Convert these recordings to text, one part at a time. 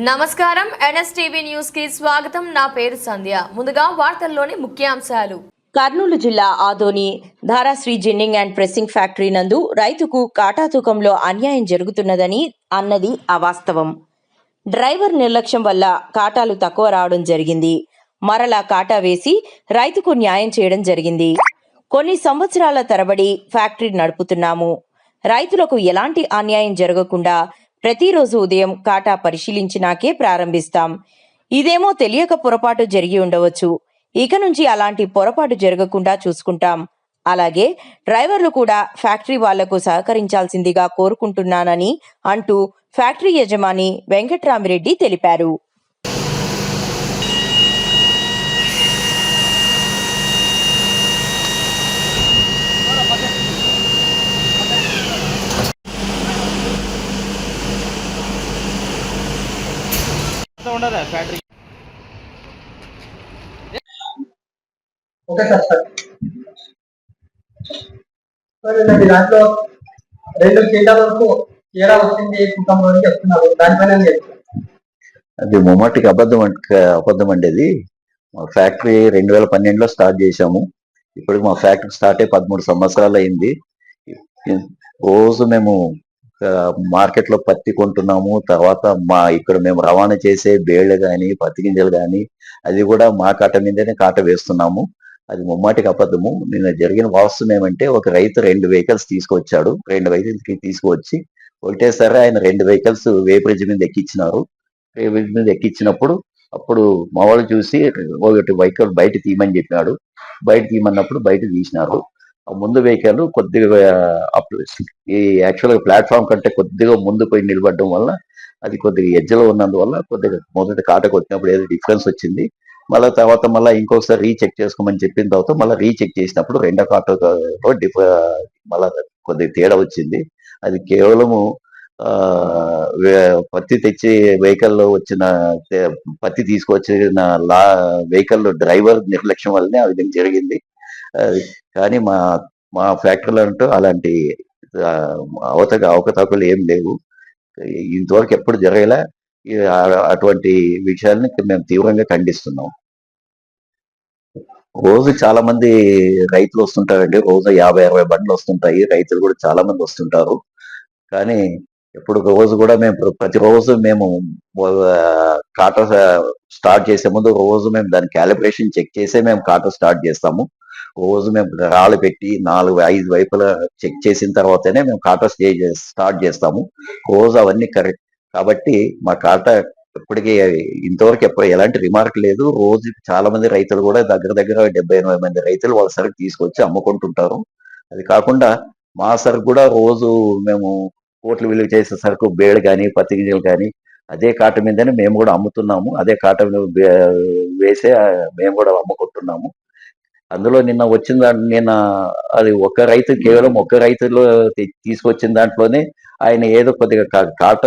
నమస్కారం. ఎన్ఎస్టీవీ న్యూస్కి స్వాగతం. నా పేరు సంధ్య. ముందుగా వార్తల్లోని ముఖ్యాంశాలు. కర్నూలు జిల్లా Adoni Dharasri ginning and pressing factory నందు రైతుకు కాటా తూకంలో అన్యాయం జరుగుతున్నదని అన్నది అవాస్తవం. డ్రైవర్ నిర్లక్ష్యం వల్ల కాటాలు తక్కువ రావడం జరిగింది. మరలా కాటా వేసి రైతుకు న్యాయం చేయడం జరిగింది. కొన్ని సంవత్సరాల తరబడి ఫ్యాక్టరీ నడుపుతున్నాము. రైతులకు ఎలాంటి అన్యాయం జరగకుండా ప్రతిరోజు ఉదయం కాటా పరిశీలించినాకే ప్రారంభిస్తాం. ఇదేమో తెలియక పొరపాటు జరిగి ఉండవచ్చు. ఇక నుంచి అలాంటి పొరపాటు జరగకుండా చూసుకుంటాం. అలాగే డ్రైవర్లు కూడా ఫ్యాక్టరీ వాళ్ళకు సహకరించాల్సిందిగా కోరుకుంటున్నానని అంటూ ఫ్యాక్టరీ యజమాని వెంకట్రామిరెడ్డి తెలిపారు. అంతా ఉండదా factory? Okay sir sir. Sir మీ దాంట్లో రెండు క్వింటాల వరకు చీర వచ్చింది కుటుంబం అని చెప్తున్నారు. దానిపైన? అది మొమ్మటికి అబద్ధం అంట అబద్ధం అండి అది. మా ఫ్యాక్టరీ రెండు వేల పన్నెండులో స్టార్ట్ చేశాము. ఇప్పటికి మా ఫ్యాక్టరీ స్టార్ట్ అయ్యి పదమూడు సంవత్సరాలు అయింది. రోజు మేము మార్కెట్లో పత్తి కొంటున్నాము. తర్వాత మా ఇక్కడ మేము రవాణా చేసే బేళ్ళు కానీ పత్తి గింజలు కానీ అది కూడా మా కాట మీదనే కాట వేస్తున్నాము. అది ముమ్మాటికి అబద్ధము. నిన్న జరిగిన వాస్తవం ఏమంటే ఒక రైతు రెండు వెహికల్స్ తీసుకొచ్చాడు. రెండు వెహికల్స్ తీసుకువచ్చి ఒకటేసారి ఆయన రెండు వెహికల్స్ వేబ్రిడ్జ్ మీద ఎక్కించినారు వేబ్రిడ్జ్ మీద ఎక్కించినప్పుడు అప్పుడు మా వాళ్ళు చూసి ఒకటి వెహికల్ బయట తీయమని చెప్పినాడు. బయట తీయమన్నప్పుడు బయట తీసినారు. ముందు వెహికల్ కొద్దిగా అప్- ఈ యాక్చువల్గా ప్లాట్ఫామ్ కంటే కొద్దిగా ముందు పోయి నిలబడడం వల్ల అది కొద్దిగా ఎజ్జలో ఉన్నందువల్ల కొద్దిగా మొదటి కాటకు వచ్చినప్పుడు ఏదో డిఫరెన్స్ వచ్చింది. మళ్ళీ తర్వాత మళ్ళీ ఇంకొకసారి రీచెక్ చేసుకోమని చెప్పిన తర్వాత మళ్ళీ రీచెక్ చేసినప్పుడు రెండో కాటలో డిఫ మళ్ళీ కొద్దిగా తేడా వచ్చింది. అది కేవలము పత్తి తెచ్చి వెహికల్లో వచ్చిన పత్తి తీసుకొచ్చిన లా వెహికల్ డ్రైవర్ నిర్లక్ష్యం వల్లనే ఆ విధంగా జరిగింది. కానీ మా మా ఫ్యాక్టరీలో అంటూ అలాంటి అవతక అవకతవకలు ఏం లేవు. ఇంతవరకు ఎప్పుడు జరగలే. అటువంటి విషయాల్ని మేము తీవ్రంగా ఖండిస్తున్నాం. రోజు చాలా మంది రైతులు వస్తుంటారండి. రోజు యాభై అరవై బండ్లు వస్తుంటాయి. రైతులు కూడా చాలా మంది వస్తుంటారు. కానీ ఇప్పుడు రోజు కూడా మేము ప్ర- ప్రతిరోజు మేము కాట స్టార్ట్ చేసే ముందు రోజు మేము దాని క్యాలిబ్రేషన్ చెక్ చేసే మేము కాట స్టార్ట్ చేస్తాము. రోజు మేము రాళ్ళు పెట్టి నాలుగు ఐదు వైపులా చెక్ చేసిన తర్వాతనే మేము కాటా స్టే స్టార్ట్ చేస్తాము. రోజు అవన్నీ కరెక్ట్. కాబట్టి మా కాటా ఇప్పటికీ ఇంతవరకు ఎప్పుడు ఎలాంటి రిమార్క్ లేదు. రోజు చాలా మంది రైతులు కూడా దగ్గర దగ్గర డెబ్బై ఎనభై మంది రైతులు వాళ్ళ సరుకు తీసుకొచ్చి అమ్ముకుంటుంటారు. అది కాకుండా మా సరుకు కూడా రోజు మేము కోట్లు విలువ చేసే సరుకు బేడు కానీ పత్తి గింజలు కానీ అదే కాట మీదనే మేము కూడా అమ్ముతున్నాము. అదే కాట వేసే మేము కూడా అమ్ముకుంటున్నాము. అందులో నిన్న వచ్చిన దాంట్లో నిన్న అది ఒక రైతు కేవలం ఒక రైతులో తీసుకొచ్చిన దాంట్లోనే ఆయన ఏదో కొద్దిగా కా- కాట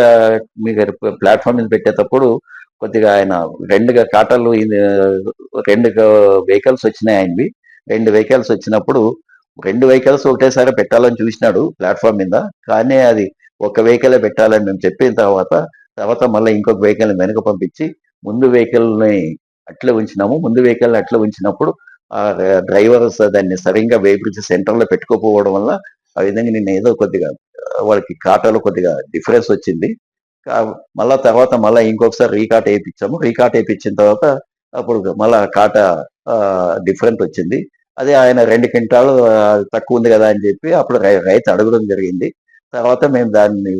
మీద ప్లాట్ఫామ్ మీద పెట్టేటప్పుడు కొద్దిగా ఆయన రెండుగా కాటాలు రెండు వెహికల్స్ వచ్చినాయి ఆయనవి. రెండు వెహికల్స్ వచ్చినప్పుడు రెండు వెహికల్స్ ఒకటేసారి పెట్టాలని చూసినాడు ప్లాట్ఫామ్ మీద. కానీ అది ఒక వెహికలే పెట్టాలని మేము చెప్పిన తర్వాత తర్వాత మళ్ళీ ఇంకొక వెహికల్ వెనక పంపించి ముందు వెహికల్ని అట్లే ఉంచినాము. ముందు వెహికల్ని అట్లే ఉంచినప్పుడు డ్రైవర్స్ దాన్ని సరిగ్గా వేపించి సెంటర్లో పెట్టుకోకపోవడం వల్ల ఆ విధంగా నేను ఏదో కొద్దిగా వాళ్ళకి కాటాలో కొద్దిగా డిఫరెన్స్ వచ్చింది. మళ్ళా తర్వాత మళ్ళీ ఇంకొకసారి రీకాట్ వేయించాము. రీకాట్ వేయించిన తర్వాత అప్పుడు మళ్ళా కాట డిఫరెంట్ వచ్చింది. అదే ఆయన రెండు క్వింటాలు తక్కువ ఉంది కదా అని చెప్పి అప్పుడు రైతు అడగడం జరిగింది. తర్వాత మేము దాన్ని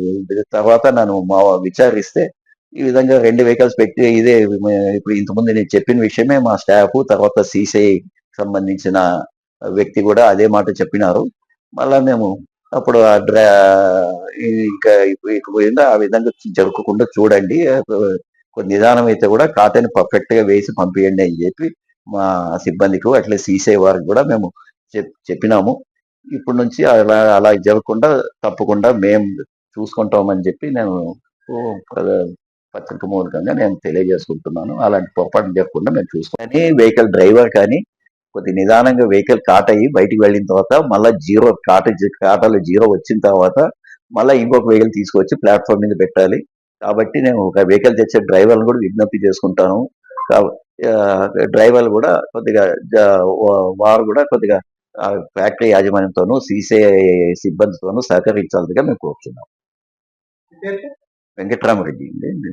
తర్వాత నన్ను మా విచారిస్తే ఈ విధంగా రెండు వెహికల్స్ పెట్టి ఇదే ఇప్పుడు ఇంతకుముందు నేను చెప్పిన విషయమే మా స్టాఫ్ తర్వాత సిసిఐ సంబంధించిన వ్యక్తి కూడా అదే మాట చెప్పినారు. మళ్ళా మేము అప్పుడు ఆ డ్రా ఇంకా ఇక పోయిందా ఆ విధంగా జరగకుండా చూడండి. నిదానం అయితే కూడా ఖాతాని పర్ఫెక్ట్గా వేసి పంపించండి అని చెప్పి మా సిబ్బందికి అట్లే సీసే వారికి కూడా మేము చెప్- చెప్పినాము. ఇప్పటి నుంచి అలా అలా జరగకుండా తప్పకుండా మేము చూసుకుంటామని చెప్పి నేను పత్రిక మూలకంగా నేను తెలియజేసుకుంటున్నాను. అలాంటి పొరపాటు జరగకుండా మేము చూసుకొని వెహికల్ డ్రైవర్ కానీ కొద్ది నిదానంగా వెహికల్ కాట్ అయ్యి బయటికి వెళ్ళిన తర్వాత మళ్ళీ జీరో కాట కాటాలో జీరో వచ్చిన తర్వాత మళ్ళీ ఇంకొక వెహికల్ తీసుకొచ్చి ప్లాట్ఫామ్ మీద పెట్టాలి. కాబట్టి నేను ఒక వెహికల్ తెచ్చే డ్రైవర్ని కూడా విజ్ఞప్తి చేసుకుంటాను. డ్రైవర్లు కూడా కొద్దిగా వారు కూడా కొద్దిగా ఫ్యాక్టరీ యాజమాన్యంతోనూ సీసీ సిబ్బందితోనూ సహకరించాలిగా మేము కోరుతున్నాం వెంకటరామరెడ్డి అండి.